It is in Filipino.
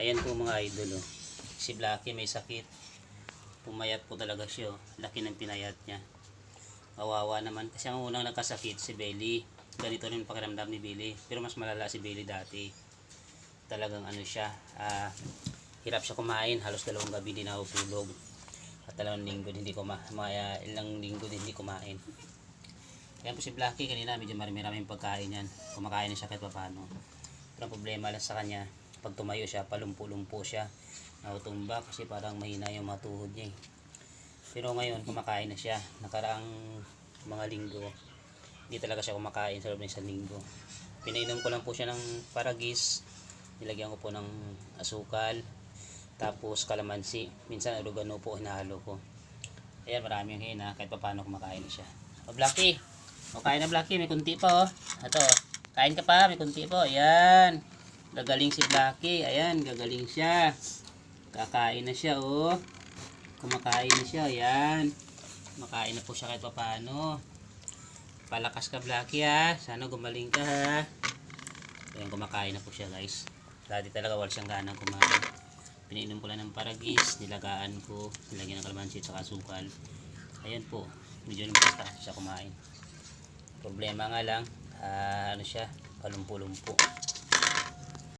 Ayan po mga idol. Oh. Si Blacky may sakit. Pumayat po talaga siya. Oh. Laki ng pinayat niya. Kawawa naman. Kasi ang unang nagkasakit si Belly. Ganito rin pakiramdam ni Billy. Pero mas malala si Billy dati. Talagang ano siya. ah, hirap siya kumain. Halos dalawang gabi din ako tulog. At dalawang linggo hindi kumain. Mga ilang linggo din hindi kumain. Kaya po si Blacky kanina medyo marami-maraming pagkain yan. Kumakain na siya kahit paano. Pero problema lang sa kanya, pag tumayo siya, palumpo-lumpo siya. Nautumba kasi parang mahina yung mga tuhod niya eh. Pero ngayon, kumakain na siya. Nakaraang mga linggo, hindi talaga siya kumakain sa loob ng isang linggo. Pinainom ko lang po siya ng paragis. Nilagyan ko po ng asukal. Tapos kalamansi. Minsan oregano po hinahalo ko. Ayan, marami yung hina. Kahit pa paano kumakain siya. O, Blacky. O, kain na Blacky. May kunti pa, oh. Ito, oh. Kain ka pa. May kunti pa, oh. Ayan. Gagaling si Blacky. Ayan, gagaling siya. Kakain na siya, oh. Kumakain na siya. Ayan. Kumakain na po siya kahit pa paano. Palakas ka, Blacky, ha. Sana gumaling ka, ha. Ayan, kumakain na po siya, guys. Dati talaga wala siyang ganang kumain. Pinainom ko lang ng paragis, nilagaan ko, nilagyan ng kalamansi at saka asukal. Ayan po, medyo lumpas siya kumain. Problema nga lang, ah, ano siya, palumpo-lumpo.